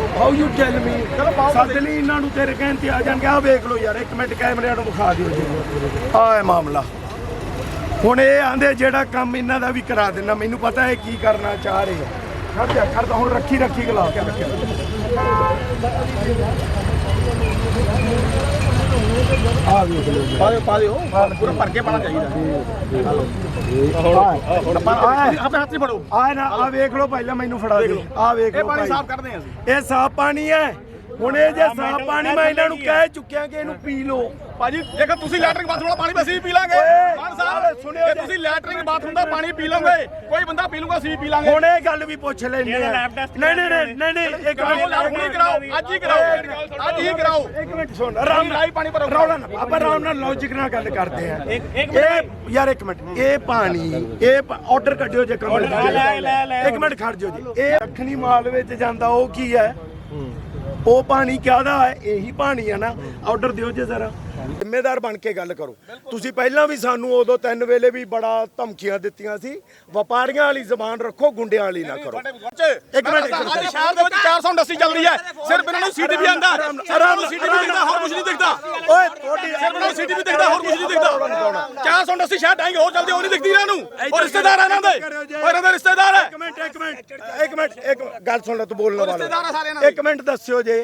How you tell ਮੀ ਸੱਦ ਲਈ ਇਹਨਾਂ ਨੂੰ ਤੇਰੇ ਕਹਿਣ ਤੇ ਆ ਜਾਣਗੇ। ਆ ਵੇਖ ਲਓ ਯਾਰ ਇੱਕ ਮਿੰਟ ਕੈਮਰਿਆਂ ਨੂੰ ਵਿਖਾ ਦਿਓ ਜੀ। ਆਹ ਹੈ ਮਾਮਲਾ। ਹੁਣ ਇਹ ਆਂਦੇ ਜਿਹੜਾ ਕੰਮ ਇਹਨਾਂ ਦਾ ਵੀ ਕਰਾ ਦੇਣਾ ਮੈਨੂੰ ਪਤਾ ਹੈ ਕੀ ਕਰਨਾ ਚਾਹ ਰਹੇ ਆ। ਖੜ ਜਾ ਖੜ ਜਾ ਹੁਣ ਰੱਖੀ ਰੱਖੀ ਗਲਾ ਕੇ ਰੱਖਿਆ ਆ ਵੇਖ ਲਓ ਜੀ। ਪਾ ਦਿਓ। ਪਾ ਦਿਓ। ਪੂਰਾ ਭਰ ਕੇ ਪਾਣਾ ਚਾਹੀਦਾ। ਆਹ ਆਪਣੇ ਹੱਥ 'ਚ ਫੜੋ। ਆ ਨਾ ਆ ਵੇਖ ਲਓ ਪਹਿਲਾਂ ਮੈਨੂੰ ਫੜਾ ਦੇ ਆ ਵੇਖ ਇਹ ਪਾਣੀ। ਸਾਫ਼ ਕਰਦੇ ਹਾਂ ਅਸੀਂ। ਇਹ ਸਾਫ਼ ਪਾਣੀ ਹੈ। ਹੁਣ ਇਹ ਜੇ ਸਾਫ਼ ਪਾਣੀ ਮੈਂ ਇਹਨਾਂ ਨੂੰ ਕਹਿ ਚੁੱਕਿਆ ਕਿ ਇਹਨੂੰ ਪੀ ਲਓ। ਭਾਜੀ ਜੇਕਰ ਤੁਸੀਂ ਲੈਟਰਿੰਗ ਬਾਥਰੂਮ ਵਾਲਾ ਪਾਣੀ ਵੀ ਅਸੀਂ ਪੀ ਲਾਂਗੇ। ਮਾਨ ਸਾਹਿਬ ਸੁਣਿਓ ਜੇ। ਤੁਸੀਂ ਲੈਟਰਿੰਗ ਬਾਥਰੂਮ ਦਾ ਪਾਣੀ ਪੀ ਲਓਗੇ ਕੋਈ ਬੰਦਾ ਪੀ ਲੂਗਾ ਅਸੀਂ ਪੀ ਲਾਂਗੇ। ਹੁਣ ਇਹ ਗੱਲ ਵੀ ਪੁੱਛ ਲੈਂਦੇ ਆ। ਨਹੀਂ ਨਹੀਂ ਨਹੀਂ ਨਹੀਂ ਨਹੀਂ ਇੱਕ ਨਹੀਂ ਕਰਾਓ ਅੱਜ ਹੀ ਕਰਾਓ ਅੱਜ ਹੀ ਕਰਾਓ। ਇੱਕ ਮਿੰਟ ਸੁਣ ਆਰਾਮ ਨਾਲ ਲਾਈ ਪਾਣੀ ਭਰੋ ਰੌਲਾ ਨਾ ਆਪਾਂ ਆਰਾਮ ਨਾਲ ਲੌਜੀਕ ਨਾਲ ਗੱਲ ਕਰਦੇ ਆ। ਇਹ ਯਾਰ ਇੱਕ ਮਿੰਟ ਇਹ ਪਾਣੀ ਇਹ ਆਰਡਰ ਕੱਢਿਓ ਜੇ ਕਮਲ ਇੱਕ ਮਿੰਟ ਖੜ ਜਾਓ ਜੀ। ਇਹ ਅੱਖਣੀ ਮਾਲ ਵਿੱਚ ਜਾਂਦਾ ਉਹ ਕੀ ਹੈ? ਉਹ ਪਾਣੀ ਕਿਹਦਾ ਹੈ ਇਹੀ ਪਾਣੀ ਹੈ ਨਾ ਆਰਡਰ ਦਿਓ ਜੇ ਜ਼ਰਾ। ਜ਼ਿੰਮੇਦਾਰ ਬਣ ਕੇ ਗੱਲ ਕਰੋ। ਤੁਸੀਂ ਪਹਿਲਾਂ ਵੀ ਸਾਨੂੰ ਉਦੋਂ ਤਿੰਨ ਵੇਲੇ ਵੀ ਬੜਾ ਧਮਕੀਆਂ ਦਿੱਤੀਆਂ ਸੀ। ਵਪਾਰੀਆਂ ਵਾਲੀ ਜ਼ਬਾਨ ਰੱਖੋ ਗੁੰਡਿਆਂ ਵਾਲੀ ਨਾ ਕਰੋ। ਇੱਕ ਮਿੰਟ ਅੱਜ ਸ਼ਹਿਰ ਦੇ ਵਿੱਚ 400 ਇੰਡਸਟਰੀ ਚੱਲ ਰਹੀ ਹੈ। ਸਿਰਫ ਇਹਨਾਂ ਨੂੰ ਸੀਟੀ ਵੀ ਆਂਦਾ ਸਿਰਫ ਸੀਟੀ ਵੀ ਦਿਖਦਾ ਹੋਰ ਕੁਝ ਨਹੀਂ ਦਿਖਦਾ। ਓਏ ਤੁਹਾਡੀ ਸਿਰਫ ਇਹਨਾਂ ਨੂੰ ਸੀਟੀ ਵੀ ਦਿਖਦਾ। ਹੋਰ ਕੁਝ ਨਹੀਂ ਦਿਖਦਾ। 400 ਇੰਡਸਟਰੀ ਸ਼ਹਿਰ ਡਾਂਗੇ ਹੋਰ ਚੱਲਦੀ ਉਹ ਨਹੀਂ ਦਿਖਦੀ ਇਹਨਾਂ ਨੂੰ। ਉਹ ਰਿਸ਼ਤੇਦਾਰ ਇਹਨਾਂ ਦੇ। ਉਹ ਇਹਨਾਂ ਦੇ ਰਿਸ਼ਤੇਦਾਰ ਹੈ ਇੱਕ ਮਿੰਟ ਇੱਕ ਮਿੰਟ ਇੱਕ ਮਿੰਟ ਇੱਕ ਗੱਲ ਸੁਣ ਲੈ ਤੂੰ ਬੋਲਣ ਰਿਸ਼ਤੇਦਾਰ ਆ ਸਾਰਿਆਂ ਵਾਲਾ ਨਾਲ। ਇੱਕ ਮਿੰਟ ਦੱਸਿਓ ਜੇ।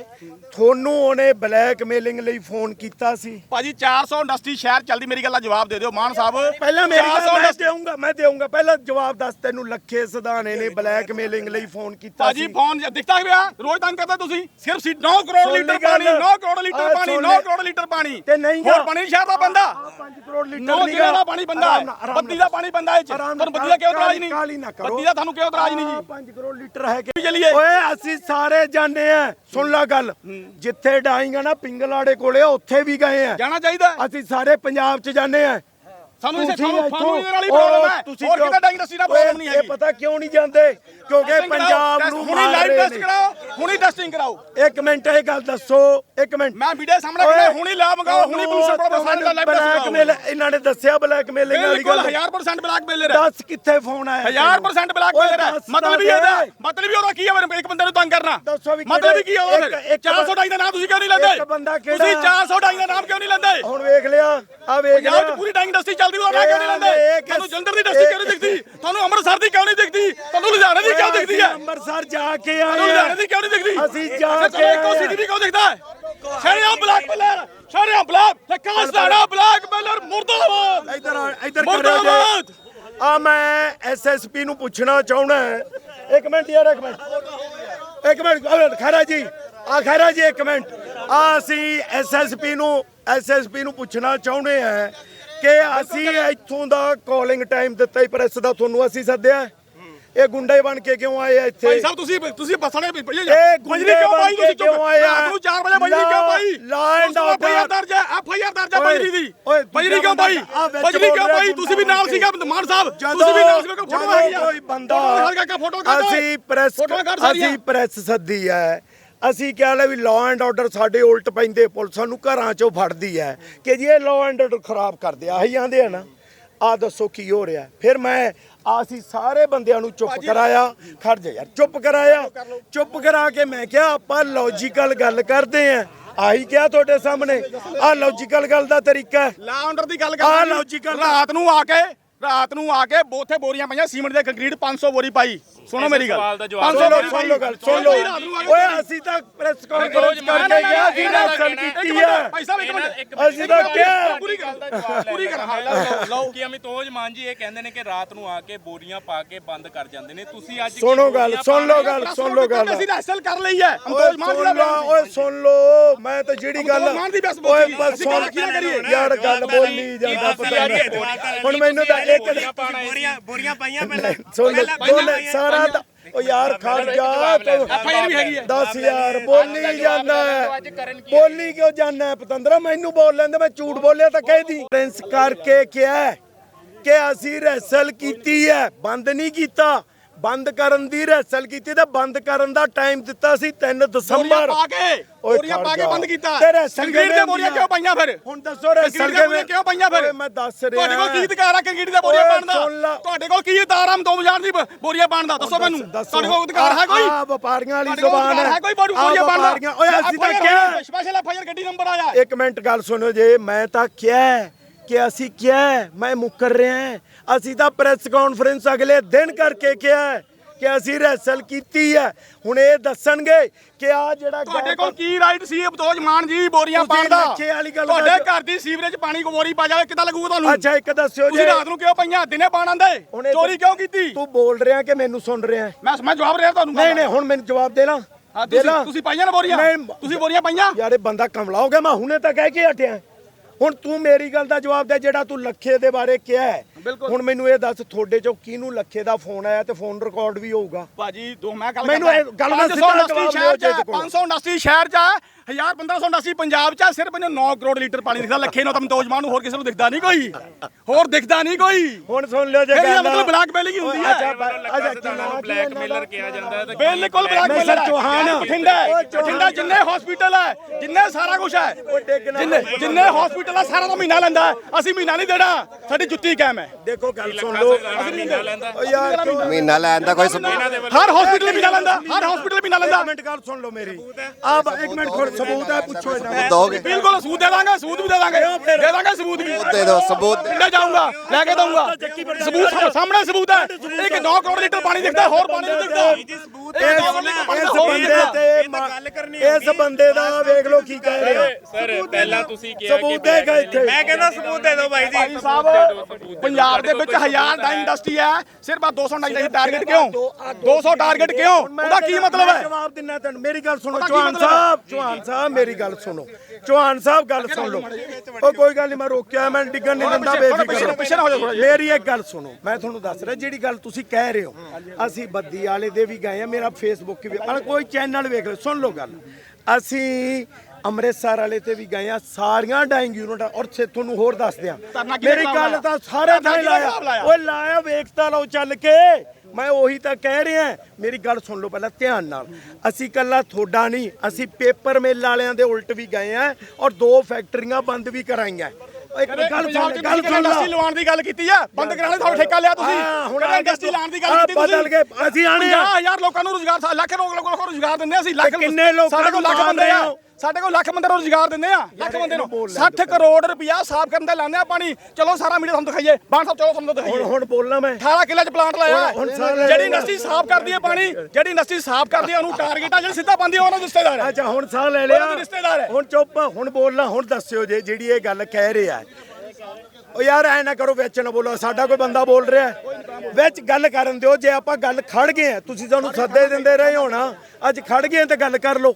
ਤੁਹਾਨੂੰ ਉਹਨੇ ਬਲੈਕਮੇਲਿੰਗ ਲਈ ਫੋਨ ਕੀਤਾ ਸੀ? ਭਾਜੀ 400 ਇੰਡਸਟਰੀ ਸ਼ਹਿਰ ਚੱਲਦੀ ਮੇਰੀ ਗੱਲ ਦਾ ਜਵਾਬ ਦੇ ਦਿਓ ਮਾਨ ਸਾਹਿਬ। ਪਹਿਲਾਂ ਮੇਰੀ 400 ਗੱਲ ਮੈਂ ਦੇਊਂਗਾ ਮੈਂ ਪਹਿਲਾਂ ਜਵਾਬ ਦੱਸ ਤੈਨੂੰ ਲੱਖੇ ਸਦਾਨੇ ਨੇ ਬਲੈਕਮੇਲਿੰਗ ਲਈ ਫੋਨ ਕੀਤਾ ਭਾਜੀ ਸੀ। ਫੋਨ ਦਿਖਦਾ ਪਿਆ ਰੋਜ਼ ਤੰਗ ਕਰਦਾ ਤੁਸੀਂ? ਸਿਰਫ ਸੀ 9 ਕਰੋੜ ਸੁਣ ਲਈ ਲੀਟਰ। ਪਾਣੀ 9 ਕਰੋੜ ਲੀਟਰ ਆਹ ਪਾਣੀ ਸੁਣ 9 ਲਈ। ਕਰੋੜ ਲੀਟਰ ਪਾਣੀ। ਤੇ ਨਹੀਂ ਹੋਰ। ਪਾਣੀ ਸ਼ਹਿਰ ਦਾ ਬੰਦਾ 5 ਕਰੋੜ ਲੀਟਰ 9 ਨੀਗਾ। ਕਿਲੋ ਦਾ ਪਾਣੀ ਬੰਦਾ ਬੱਤੀ। ਦਾ ਪਾਣੀ ਬੰਦਾ ਇਹ ਤੁਹਾਨੂੰ ਬੱਤੀ ਦਾ ਕਿਉਂ ਇਤਰਾਜ਼ ਨਹੀਂ ਕਾਹਲੀ ਨਾ ਕਰੋ। ਬੱਤੀ ਦਾ ਤੁਹਾਨੂੰ ਕਿਉਂ ਇਤਰਾਜ਼ ਨਹੀਂ ਜੀ 5 ਕਰੋੜ ਲੀਟਰ ਹੈ ਕਿ ਚੱਲੀਏ ਓਏ ਅਸੀਂ ਸਾਰੇ ਜਾਣੇ ਆ ਸੁਣ ਲੈ ਗੱਲ ਜਿੱਥੇ ਡਾਈਂਗਾ ਨਾ ਪਿੰਗਲਾੜੇ ਕੋਲੇ ਉੱਥੇ ਵੀ ਗਏ ਆ ਜਾਣਾ ਚਾਹੀਦਾ। ਅਸੀਂ ਸਾਰੇ ਪੰਜਾਬ ਚ ਜਾਣੇ ਆ ਸਾਨੂੰ ਇਸੇ ਤੁਹਾਨੂੰ ਤੁਹਾਨੂੰ ਇਹਦੇ ਨਾਲ ਹੀ ਪ੍ਰੋਬਲਮ ਹੈ। ਹੋਰ ਕਿਤੇ ਡਾਈਂਗ ਇੰਡਸਟਰੀ ਨਾਲ ਪ੍ਰੋਬਲਮ ਨਹੀਂ ਇਹ ਹੈਗੀ ਪਤਾ ਕਿਉਂ ਨਹੀਂ ਜਾਂਦੇ? ਕਿਉਂਕਿ ਕਰਾਓ, ਪੰਜਾਬ test- ਨੂੰ ਹੁਣੀ ਮਾਰ ਲਾਈਵ ਰਹੇ ਟੈਸਟ ਨੇ। ਕਰਾਓ ਹੁਣੀ ਟੈਸਟਿੰਗ ਕਰਾਓ। ਇੱਕ ਮਿੰਟ ਇਹ ਗੱਲ ਦੱਸੋ ਇੱਕ ਮਿੰਟ। ਮੈਂ ਵੀਡੀਓ ਸਾਹਮਣੇ ਓਏ, ਹੁਣੀ ਲਾ ਮੰਗਾਓ ਹੁਣੀ ਪੋਲੂਸ਼ਨ ਪ੍ਰੋਫੈਸਰ ਦਾ ਲਾਈਵ ਟੈਸਟ ਬਲੈਕਮੇਲ ਇਹਨਾਂ ਨੇ ਦੱਸਿਆ ਬਲੈਕਮੇਲਿੰਗ ਵਾਲੀ ਬਿਲਕੁਲ ਗੱਲ। 1000% ਬਲੈਕ ਹੈ। ਦੱਸ ਕਿੱਥੇ ਫੋਨ ਆਇਆ 1000% ਬਲੈਕ ਓਏ, ਹੈ। ਦੱਸ ਮਤਲਬ ਹੀ ਤਾਂ ਇਹਦਾ ਦੇ। ਮਤਲਬ ਹੀ ਉਹਦਾ ਕੀ ਹੈ? ਮੇਰੇ ਇੱਕ ਬੰਦੇ ਨੂੰ ਤੰਗ ਕਰਨਾ। ਦੱਸੋ ਵੀ ਮਤਲਬ ਹੀ ਕੀ ਹੈ ਉਹਦਾ ਇੱਕ- ਫਿਰ? ਇੱਕ 400 ਡਾਈ ਦਾ ਨਾਮ ਤੁਸੀਂ ਕਿਉਂ ਨਹੀਂ ਲੈਂਦੇ? ਇੱਕ ਬੰਦਾ ਕਿਹੜਾ- ਤੁਸੀਂ 400 ਡਾਈ ਦਾ ਨਾਮ ਕਿਉਂ ਨਹੀਂ ਲੈਂਦੇ? ਹੁਣ ਵੇਖ ਲਿਆ ਆ ਵੇਖ ਪੰਜਾਬ 'ਚ ਲਿਆ ਪੂਰੀ ਡਾਈਂਗ ਇੰਡਸਟਰੀ ਚੱਲਦੀ ਉਹਦਾ ਨਾਮ ਕਿਉਂ ਨਹੀਂ ਲੈਂਦੇ। ਤੁਹਾਨੂੰ ਜਲੰਧਰ ਦੀ ਇੰਡਸਟਰੀ ਕਿਉਂ ਨਹੀਂ ਦਿਖਦੀ? ਤੁਹਾਨੂੰ ਅੰਮ੍ਰਿਤਸਰ ਦੀ ਕਿਉਂ ਨਹੀਂ ਦਿਖਦੀ? ਤੁਹਾਨੂੰ ਲੁਧਿਆਣੇ ਦੀ ਕਿਉਂ ਦਿਖਦੀ ਹੈ? ਅੰਮ੍ਰਿਤਸਰ ਜਾ ਕੇ ਆਏ ਲੁਧਿਆਣੇ ਦੀ ਕਿਉਂ ਨਹੀਂ ਦਿਖਦੀ? ਅਸੀਂ ਜਾ ਕੇ ਆਏ ਸਿਟੀ ਵੀ ਕਿਉਂ ਦਿਖਦਾ ਹੈ? ਸ਼ਰਿਆਮ ਬਲੈਕ ਮੇਲਰ ਸ਼ਰਿਆਮ ਬਲੈਕ ਲਕਾਸ ਸਾਡਾ ਬਲੈਕ ਮੇਲਰ ਮੁਰਦਾਬਾਦ। ਇੱਧਰ ਆ ਇੱਧਰ ਮੁਰਦਾਬਾਦ। ਆ ਮੈਂ ਐਸਐਸਪੀ ਨੂੰ ਪੁੱਛਣਾ ਚਾਹਣਾ ਇੱਕ ਮਿੰਟ ਯਾਰ ਇੱਕ ਮਿੰਟ। ਇੱਕ ਮਿੰਟ ਖੈਰਾ ਜੀ। ਆ ਖੈਰਾ ਜੀ ਇੱਕ ਮਿੰਟ। ਆ ਅਸੀਂ ਐਸਐਸਪੀ ਨੂੰ ਐਸਐਸਪੀ ਨੂੰ ਪੁੱਛਣਾ ਚਾਹੁੰਦੇ ਆ ਕਿ ਅਸੀਂ ਇੱਥੋਂ ਦਾ ਕਾਲਿੰਗ ਟਾਈਮ ਦਿੱਤਾ ਹੀ ਪ੍ਰੈਸ ਦਾ ਤੁਹਾਨੂੰ ਅਸੀਂ ਸੱਦਿਆ। ਇਹ ਗੁੰਡੇ ਬਣ ਕੇ ਕਿਉਂ ਆਏ ਆ ਇੱਥੇ? ਭਾਈ ਸਾਹਿਬ ਤੁਸੀਂ ਤੁਸੀਂ ਬੱਸਾਂ ਦੇ ਇਹ ਗੁੰਡੇ ਕਿਉਂ ਪਾਈ ਤੁਸੀਂ ਕਿਉਂ ਆਏ ਆ? ਨੂੰ 4 ਵਜੇ ਬਜਰੀ ਕਿਉਂ ਪਾਈ and order। ਐਫਆਈਆਰ ਦਰਜ ਹੈ ਐਫਆਈਆਰ ਦਰਜ ਹੈ ਬਜਰੀ ਦੀ। ਓਏ, ਬਜਰੀ ਕਿਉਂ ਪਾਈ ਆ ਬਜਰੀ ਕਿਉਂ ਪਾਈ ਤੁਸੀਂ ਵੀ ਨਾਲ ਸੀਗਾ ਮਾਨ ਸਾਹਿਬ। ਤੁਸੀਂ ਵੀ ਨਾਲ ਸੀਗਾ ਕੋਈ ਫੋਟੋ ਹੈਗੀ ਜਦੋਂ ਕੋਈ ਬੰਦਾ ਅਸੀਂ ਪ੍ਰੈਸ ਅਸੀਂ ਪ੍ਰੈਸ ਸੱਦੀ ਹੈ। ਅਸੀਂ ਕਿਹਾ ਲੈ ਵੀ ਲਾਅ ਐਂਡ ਆਰਡਰ ਸਾਡੇ ਉਲਟ ਪੈਂਦੇ ਪੁਲਿਸ ਸਾਨੂੰ ਘਰਾਂ ਚੋਂ ਫੜਦੀ ਹੈ ਕਿ ਜੀ ਇਹ ਲਾਅ ਐਂਡ ਆਰਡਰ ਖਰਾਬ ਕਰਦੇ ਆ ਆਹੀ ਆਂਦੇ ਆ ਨਾ। ਆ ਦੱਸੋ ਕੀ ਹੋ ਰਿਹਾ। ਫਿਰ ਮੈਂ ਅਸੀਂ ਸਾਰੇ ਬੰਦਿਆਂ ਨੂੰ ਚੁੱਪ ਕਰਾਇਆ। ਖੜ ਜਾ ਯਾਰ ਚੁੱਪ ਕਰਾਇਆ। ਚੁੱਪ ਕਰਾ ਕੇ ਮੈਂ ਕਿਹਾ ਆਪਾਂ ਲੌਜੀਕਲ ਗੱਲ ਕਰਦੇ ਆਂ। ਆਹੀ ਕਿਹਾ ਤੁਹਾਡੇ ਸਾਹਮਣੇ। ਆ ਲੌਜੀਕਲ ਗੱਲ ਦਾ ਤਰੀਕਾ ਲਾ ਆਰਡਰ ਦੀ ਗੱਲ ਕਰਦੇ logical- ਰਾਤ ਨੂੰ ਆ ਕੇ ਰਾਤ ਨੂੰ ਆ ਕੇ ਉੱਥੇ ਬੋਰੀਆਂ ਪਈਆਂ ਸੀਮੈਂਟ ਦੇ ਕੰਕਰੀਟ 500 ਬੋਰੀ ਪਾਈ। ਸੁਣੋ ਮੇਰੀ ਗੱਲ। 500 ਸੁਣ ਲਓ ਸੁਣ ਲਓ ਗੱਲ ਸੁਣ ਲਓ। ਓਏ ਅਸੀਂ ਤਾਂ ਪ੍ਰੈਸ ਕਾਨਫਰੰਸ ਕਰਕੇ ਗਿਆ ਸੀ ਰੈਸਲ ਕੀਤੀ ਹੈ ਭਾਈ ਸਾਹਿਬ ਇੱਕ ਮਿੰਟ। ਅਸੀਂ ਤਾਂ ਕਿਹਾ। ਪੂਰੀ ਗੱਲ ਪੂਰੀ ਕਰ ਲਓ ਕਿ ਅਮਿਤੋਜ ਮਾਨ ਜੀ ਇਹ ਕਹਿੰਦੇ ਨੇ ਕਿ ਰਾਤ ਨੂੰ ਆ ਕੇ ਬੋਰੀਆਂ ਪਾ ਕੇ ਬੰਦ ਕਰ ਜਾਂਦੇ ਨੇ। ਤੁਸੀਂ ਅੱਜ ਸੁਣੋ ਗੱਲ ਸੁਣ ਲਓ ਗੱਲ ਸੁਣ ਲਓ ਗੱਲ। ਅਸੀਂ ਰੈਸਲ ਕਰ ਲਈ ਹੈ। ਓਏ ਅੰਦੋਜ ਮਾਨ ਜੀ ਸੁਣ ਦਾ ਲਓ ਓਏ ਸੁਣ ਲਓ। ਮੈਂ ਤਾਂ ਜਿਹੜੀ ਗੱਲ ਦੀ ਓਏ ਬਸ ਸੁਣ ਗੱਲ ਕੀ ਨਾ ਕਰੀਏ। ਯਾਰ ਗੱਲ ਬੋਲੀ ਜਾਂਦਾ ਪਤਾ ਨਹੀਂ ਹੁਣ ਮੈਨੂੰ ਤਾਂ ਇੱਕ ਬੋਰੀਆਂ ਬੋਰੀਆਂ ਪਾਈਆਂ ਪਹਿਲਾਂ। ਸੁਣ ਲੈ ਬੋਲੇ ਸਾਰਾ ਤਾਂ- ਓ ਯਾਰ ਖੜ ਜਾ ਤੂੰ FIR ਵੀ ਹੈਗੀ ਹੈ। 10000 ਬੋਲੀ ਜਾਂਦਾ ਹੈ। ਬੋਲੀ ਕਿਉਂ ਜਾਂਦਾ ਹੈ? ਪਤੰਦਰਾ ਮੈਨੂੰ ਬੋਲ ਲੈਂਦੇ ਮੈਂ ਝੂਠ ਬੋਲਿਆ ਤਾਂ ਕਹਿਦੀ ਪ੍ਰਿੰਸ ਕਰਕੇ ਕਿਹਾ ਹੈ ਕਿ ਅਸੀਂ ਰੈਸਲ ਕੀਤੀ ਹੈ। ਬੰਦ ਨਹੀਂ ਕੀਤਾ। ਬੰਦ ਕਰਨ ਦੀ ਰੈਸਲ ਕੀਤੀ ਤੇ ਬੰਦ ਕਰਨ ਦਾ ਟਾਈਮ ਦਿੱਤਾ ਸੀ 3 ਬੋਰੀਆਂ ਦਸੰਬਰ ਪਾ ਕੇ ਓਏ ਬੋਰੀਆਂ ਪਾ ਕੇ। ਬੰਦ ਕੀਤਾ। ਤੇ ਰੈਸਲ ਦੇ ਬੋਰੀਆਂ? ਕਿਉਂ ਪਾਈਆਂ ਫਿਰ? ਹੁਣ ਦੱਸੋ ਰੈਸਲ ਦੇ ਕਿਉਂ ਪਾਈਆਂ ਫਿਰ? ਮੈਂ ਦੱਸ ਰਿਹਾ। ਤੁਹਾਡੇ ਕੋਲ ਕੀ ਅਧਿਕਾਰ ਆ ਕੰਕਰੀਟ ਦੇ ਬੋਰੀਆਂ ਓਏ ਪਾਉਣ ਦਾ? ਸੁਣ ਲਾ। ਤੁਹਾਡੇ ਕੋਲ ਕੀ ਅਧਿਕਾਰ ਆ ਦੋ ਬਾਜ਼ਾਰ ਦੀ ਬ- ਬੋਰੀਆਂ ਪਾਉਣ ਦਾ? ਦੱਸੋ ਮੈਨੂੰ। ਤੁਹਾਡੇ ਕੋਲ ਅਧਿਕਾਰ ਹੈ ਕੋਈ? ਆ ਵਪਾਰੀਆਂ ਵਾਲੀ ਤੁਹਾਡੇ ਕੋਲ ਜ਼ੁਬਾਨ ਅਧਿਕਾਰ ਹੈ। ਹੈ ਕੋਈ? ਬੋਰੀ- ਆਹ ਬੋਰੀਆਂ ਪਾਉਣ ਵਪਾਰੀਆਂ- ਓਏ ਅਸੀਂ ਤਾਂ ਕਿਹਾ ਸਪੈਸ਼ਲ ਐਫਆਈਆਰ ਗੱਡੀ ਨੰਬਰ ਆਇਆ। ਇੱਕ ਮਿੰਟ ਗੱਲ ਸੁਣੋ ਜੇ ਮੈਂ ਤਾਂ ਕਿਹਾ ਕਿ ਅਸੀਂ ਕਿਹਾ ਮੈਂ ਮੁੱਕਰ ਰਿਹਾ ਹਾਂ। ਅਸੀਂ ਤਾਂ ਪ੍ਰੈਸ ਕਾਨਫਰੰਸ ਅਗਲੇ ਦਿਨ ਕਰਕੇ ਕਿਹਾ ਕਿ ਅਸੀਂ ਰੈਸਲ ਕੀਤੀ ਹੈ। ਹੁਣ ਇਹ ਦੱਸਣਗੇ ਕਿ ਆ ਜਿਹੜਾ ਤੁਹਾਡੇ ਕੋਲ ਕੀ ਰਾਈਟ ਸੀ? ਅਬਤੋਜ ਮਾਨ ਜੀ ਬੋਰੀਆਂ ਤੁਸੀਂ ਪਾਉਣ ਦਾ। ਤੁਹਾਡੇ। ਘਰ ਦੀ ਸੀਵਰੇਜ ਪਾਣੀ ਕੋ ਬੋਰੀ ਪਾ ਜਾਵੇ ਕਿੱਦਾਂ ਲੱਗੂਗਾ ਤੁਹਾਨੂੰ? ਅੱਛਾ ਇੱਕ ਦੱਸਿਓ ਤੁਸੀਂ ਜੇ ਰਾਤ ਨੂੰ ਕਿਉਂ ਪਈਆਂ? ਦਿਨੇ ਪਾਣ ਆਂਦੇ ਚੋਰੀ ਕਿਉਂ ਕੀਤੀ? ਤੂੰ ਬੋਲ ਰਿਹਾ ਕਿ ਮੈਨੂੰ ਸੁਣ ਰਿਹਾ? ਮੈਂ ਮੈਂ ਜਵਾਬ ਰਿਹਾ ਤੁਹਾਨੂੰ ਨਹੀਂ ਨਹੀਂ ਹੁਣ ਮੈਨੂੰ ਜਵਾਬ ਦੇ ਲਾ। ਹਾਂ, ਦੇ ਤੁਸੀਂ ਤੁਸੀਂ ਪਾਈਆਂ ਨਾ ਬੋਰੀਆਂ। ਤੁਸੀਂ ਬੋਰੀਆਂ ਪਾਈਆਂ? ਯਾਰ ਇਹ ਬੰਦਾ ਕਮਲਾ ਹੋ ਗਿਆ ਮੈਂ ਹੁਣੇ ਤਾਂ ਕਹਿ ਕੇ ਹਟਿਆ। ਹੁਣ ਤੂੰ ਮੇਰੀ ਗੱਲ ਦਾ ਜਵਾਬ ਦੇ ਜਿਹੜਾ ਤੂੰ ਲੱਖੇ ਦੇ ਬਾਰੇ ਕਿਹਾ ਹੈ। ਬਿਲਕੁਲ। ਹੁਣ ਮੈਨੂੰ ਇਹ ਦੱਸ ਤੁਹਾਡੇ ਚੋਂ ਕਿਹਨੂੰ ਲੱਖੇ ਦਾ ਫੋਨ ਆਇਆ ਤੇ ਫੋਨ ਰਿਕਾਰਡ ਵੀ ਹੋਊਗਾ ਭਾਜੀ ਦੋ ਮੈਂ ਗੱਲ ਮੈਨੂੰ ਇਹ ਗੱਲ ਦਾ ਸਿੱਧਾ ਜਵਾਬ ਦਿਓ ਜੇ ਤੇ ਕੋਲ। 589 ਸ਼ਹਿਰ ਚ ਹੈ, 1000 1589 ਪੰਜਾਬ ਚ ਸਿਰਫ ਇਹਨੂੰ 9 ਕਰੋੜ ਲੀਟਰ ਪਾਣੀ ਦਿਖਦਾ ਲੱਖੇ ਨੂੰ ਤਾਂ ਮਤੋਜਮਾਨ ਨੂੰ ਹੋਰ ਕਿਸੇ ਨੂੰ ਦਿਖਦਾ ਨਹੀਂ ਕੋਈ। ਹੋਰ ਦਿਖਦਾ ਨਹੀਂ ਕੋਈ। ਹੁਣ ਸੁਣ ਲਿਓ ਜੇ ਇਹਦਾ ਗੱਲ। ਮਤਲਬ ਬਲੈਕਮੇਲਿੰਗ ਹੀ ਹੁੰਦੀ ਹੈ। ਅੱਛਾ ਅੱਛਾ ਕੀ ਨਾਂ ਕੀ ਹੈ ਇਹਨਾਂ ਦਾ? ਬਲੈਕਮੇਲਰ ਕਿਹਾ ਜਾਂਦਾ ਹੈ। ਤੇ ਬਿਲਕੁਲ ਮਿਸਟਰ ਬਲੈਕਮੇਲਰ ਚੌਹਾਨ। ਬਠਿੰਡਾ। ਬਠਿੰਡਾ ਜਿੰਨੇ ਹਸਪੀਟਲ ਹੈ ਜਿੰਨੇ ਸਾਰਾ ਕੁਝ ਹੈ ਜਿੰਨੇ। ਜਿੰਨੇ ਹਸਪੀਟਲ ਹੈ ਸਾਰਾ ਦਾ ਮਹੀਨਾ ਲੈਂਦਾ। ਅਸੀਂ ਮਹੀਨਾ ਨਹੀਂ ਦੇਣਾ। ਸਾਡੀ ਜੁੱਤੀ ਕਾਇਮ ਹੈ। ਦੇਖੋ ਗੱਲ ਸੁਣ ਲਓ। ਮਹੀਨਾ ਲੈਂਦਾ। ਯਾਰ ਮਹੀਨਾ ਕੋਈ ਹਰ ਹਸਪੀਟਲ ਮਹੀਨਾ ਲੈਂਦਾ। ਹਰ ਹਸਪੀਟਲ ਮਹੀਨਾ ਲੈਂਦਾ। ਇੱਕ ਮਿੰਟ ਗੱਲ ਸੁਣ ਲਓ ਮੇਰੀ। ਆ ਇੱਕ ਮਿੰਟ ਸਬੂਤ ਹੈ ਪੁੱਛੋ ਇਹਨਾਂ ਨੂੰ। ਦੋਗੇ ਬਿਲਕੁਲ ਸਬੂਤ ਦੇ ਦਾਂਗੇ ਸਬੂਤ ਵੀ ਦੇ ਦਾਂਗੇ। ਦੇ ਦਾਂਗੇ ਸਬੂਤ ਵੀ। ਦੇ ਦਿਓ ਸਬੂਤ ਪਿੰਡੇ ਜਾਊਂਗਾ ਲੈ ਕੇ ਦਊਂਗਾ। ਸਬੂਤ ਸਾਹਮਣੇ ਸਬੂਤ ਹੈ। ਇੱਕ 9 ਕਰੋੜ ਲੀਟਰ ਪਾਣੀ ਦਿਖਦਾ ਹੋਰ ਪਾਣੀ ਨਹੀਂ ਦਿਖਦਾ। ਇਸ ਇਸ ਬੰਦੇ ਤੇ ਮਾ- ਇਸ ਬੰਦੇ ਦਾ ਵੇਖ ਲਓ ਕੀ ਕਹਿ ਰਿਹਾ। ਸਰ ਪਹਿਲਾਂ ਤੁਸੀਂ ਕਿਹਾ ਕਿ ਸਬੂਤ ਦੇਗਾ ਇੱਥੇ। ਮੈਂ ਕਹਿੰਦਾ ਸਬੂਤ ਦੇ ਦਿਓ ਬਾਈ ਭਾਈ ਸਾਹਿਬ ਪੰਜਾਬ ਦੇ ਵਿੱਚ ਹਜ਼ਾਰ ਡਾਈ ਇੰਡਸਟਰੀ ਹੈ ਸਿਰਫ ਆ 200 ਡਾਈ ਟਾਰਗੇਟ ਕਿਉਂ? 200 ਟਾਰਗੇਟ ਕਿਉਂ? ਉਹਦਾ ਕੀ ਮਤਲਬ ਮੈਂ ਹੈ? ਜਵਾਬ ਦਿੰਨਾ ਤੈਨੂੰ। ਮੇਰੀ ਗੱਲ ਸੁਣੋ ਚੌਹਾਨ? ਸਾਹਿਬ ਚੌਹਾਨ ਸਾਹਿਬ ਮੇਰੀ ਗੱਲ ਸੁਣੋ। ਚੌਹਾਨ ਸਾਹਿਬ ਗੱਲ ਸੁਣ ਲਓ। ਉਹ ਕੋਈ ਗੱਲ ਨਹੀਂ ਮੈਂ ਰੋਕਿਆ ਮੈਂ ਡਿੱਗਣ ਨਹੀਂ ਦਿੰਦਾ ਬੇਫਿਕਰ। ਮੇਰੀ ਇੱਕ ਗੱਲ ਸੁਣੋ ਮੈਂ ਤੁਹਾਨੂੰ ਦੱਸ ਰਿਹਾ ਜਿਹੜੀ ਗੱਲ ਤੁਸੀਂ ਕਹਿ ਰਹੇ ਹੋ ਅਸੀਂ ਬੱਦੀ ਵਾਲੇ ਦੇ ਵੀ ਗਏ ਆ ਮੇਰਾ ਫੇਸਬੁੱਕ ਵੀ ਪਰ ਕੋਈ ਚੈਨਲ ਵੇਖ ਲਓ ਸੁਣ ਲਓ ਗੱਲ। ਅਸੀਂ ਅੰਮ੍ਰਿਤਸਰ ਵਾਲੇ ਤੇ ਵੀ ਗਏ ਆ ਸਾਰੀਆਂ ਡਾਈਂਗ ਯੂਨਿਟ ਔਰ ਸੇ ਤੁਹਾਨੂੰ ਹੋਰ ਦੱਸ ਦਿਆਂ ਮੇਰੀ ਗੱਲ? ਤਾਂ ਸਾਰੇ ਥਾਂ ਲਾਇਆ? ਓਏ ਲਾਇਆ ਵੇਖਤਾ ਲਓ ਚੱਲ ਕੇ। ਮੈਂ ਉਹੀ ਤਾਂ ਕਹਿ ਰਿਹਾ। ਮੇਰੀ ਗੱਲ ਸੁਣ ਲਓ ਪਹਿਲਾਂ ਧਿਆਨ ਨਾਲ। ਅਸੀਂ ਕੱਲਾ ਤੁਹਾਡਾ ਨਹੀਂ ਅਸੀਂ ਪੇਪਰ ਮਿਲ ਵਾਲਿਆਂ ਦੇ ਉਲਟ ਵੀ ਗਏ ਆ ਔਰ ਦੋ ਫੈਕਟਰੀਆਂ ਬੰਦ ਵੀ ਕਰਾਈਆਂ। ਓਏ ਇੱਕ ਗੱਲ ਸੁਣ ਗੱਲ ਸੁਣ ਇੰਡਸਟਰੀ ਲਾ ਲਵਾਉਣ ਦੀ ਗੱਲ ਕੀਤੀ ਆ ਬੰਦ ਕਰਾਣੇ ਤੁਹਾਨੂੰ ਠੇਕਾ ਲਿਆ ਤੁਸੀਂ ਹਾਂ, ਹੁਣ ਹੁਣ ਆ ਇੰਡਸਟਰੀ ਲਾਉਣ ਦੀ ਗੱਲ ਆ, ਕੀਤੀ ਤੁਸੀਂ ਬਦਲ ਗਏ। ਅਸੀਂ ਆਣੇ ਆ। 50000 ਲੋਕਾਂ ਨੂੰ ਰੋਜ਼ਗਾਰ ਲੱਖ ਲੋਕਾਂ ਨੂੰ ਰੋਜ਼ਗਾਰ ਦਿੰਦੇ ਅਸੀਂ ਲੱਖ ਕਿੰਨੇ ਲੋਕਾਂ ਨੂੰ ਬੰਦੇ ਆ? ਸਾਡੇ ਕੋਲ ਲੱਖ ਬੰਦੇ ਨੂੰ ਰੋਜ਼ਗਾਰ ਦਿੰਦੇ ਆ ਲੱਖ ਬੰਦੇ ਨੂੰ। ਬੋਲ ਲੈ 60 ਕਰੋੜ ਰੁਪਇਆ ਸਾਫ਼ ਕਰਨ ਦੇ ਲਾਉਂਦੇ ਆ ਪਾਣੀ। ਚਲੋ ਸਾਰਾ ਮੀਡੀਆ ਤੁਹਾਨੂੰ ਦਿਖਾਈਏ ਬਾਣ ਸਾਹਿਬ ਚਲੋ ਤੁਹਾਨੂੰ ਦਿਖਾਈਏ। ਹੁਣ ਬੋਲਣਾ ਮੈਂ। 18 ਕਿੱਲੇ ਚ ਪਲਾਂਟ ਲਾਇਆ। ਜਿਹੜੀ ਇੰਡਸਟਰੀ ਸਾਫ਼ ਕਰਦੀ ਹੈ ਪਾਣੀ ਜਿਹੜੀ ਇੰਡਸਟਰੀ ਸਾਫ਼ ਕਰਦੀ ਹੈ ਉਹਨੂੰ ਟਾਰਗੇਟ ਆ ਜਿਹੜੀ ਸਿੱਧਾ ਪਾਉਂਦੀ ਹੈ ਉਹਨਾਂ ਦੇ ਰਿਸ਼ਤੇਦਾਰ ਹੈ ਅੱਛਾ ਹੁਣ ਸਾਹ ਲੈ ਲਿਆ। ਰਿਸ਼ਤੇਦਾਰ। ਹੁਣ ਚੁੱਪ ਹੁਣ ਬੋਲਣਾ ਹੁਣ ਦੱਸਿਓ ਜੇ ਜਿਹੜੀ ਇਹ ਗੱਲ ਕਹਿ ਰਿਹਾ ਉਹ ਯਾਰ ਐ ਨਾ ਕਰੋ ਵਿੱਚ ਨਾ ਬੋਲੋ। ਸਾਡਾ ਕੋਈ ਬੰਦਾ ਬੋਲ ਰਿਹਾ ਹੈ। ਵਿੱਚ ਗੱਲ ਕਰਨ ਦਿਓ ਜੇ ਆਪਾਂ ਗੱਲ ਖੜ ਗਏ ਆ ਤੁਸੀਂ ਸਾਨੂੰ ਸੱਦੇ ਦਿੰਦੇ ਰਹੇ ਹੋਣਾ ਅੱਜ ਖੜ ਗਏ ਤੇ ਗੱਲ ਕਰ ਲਓ।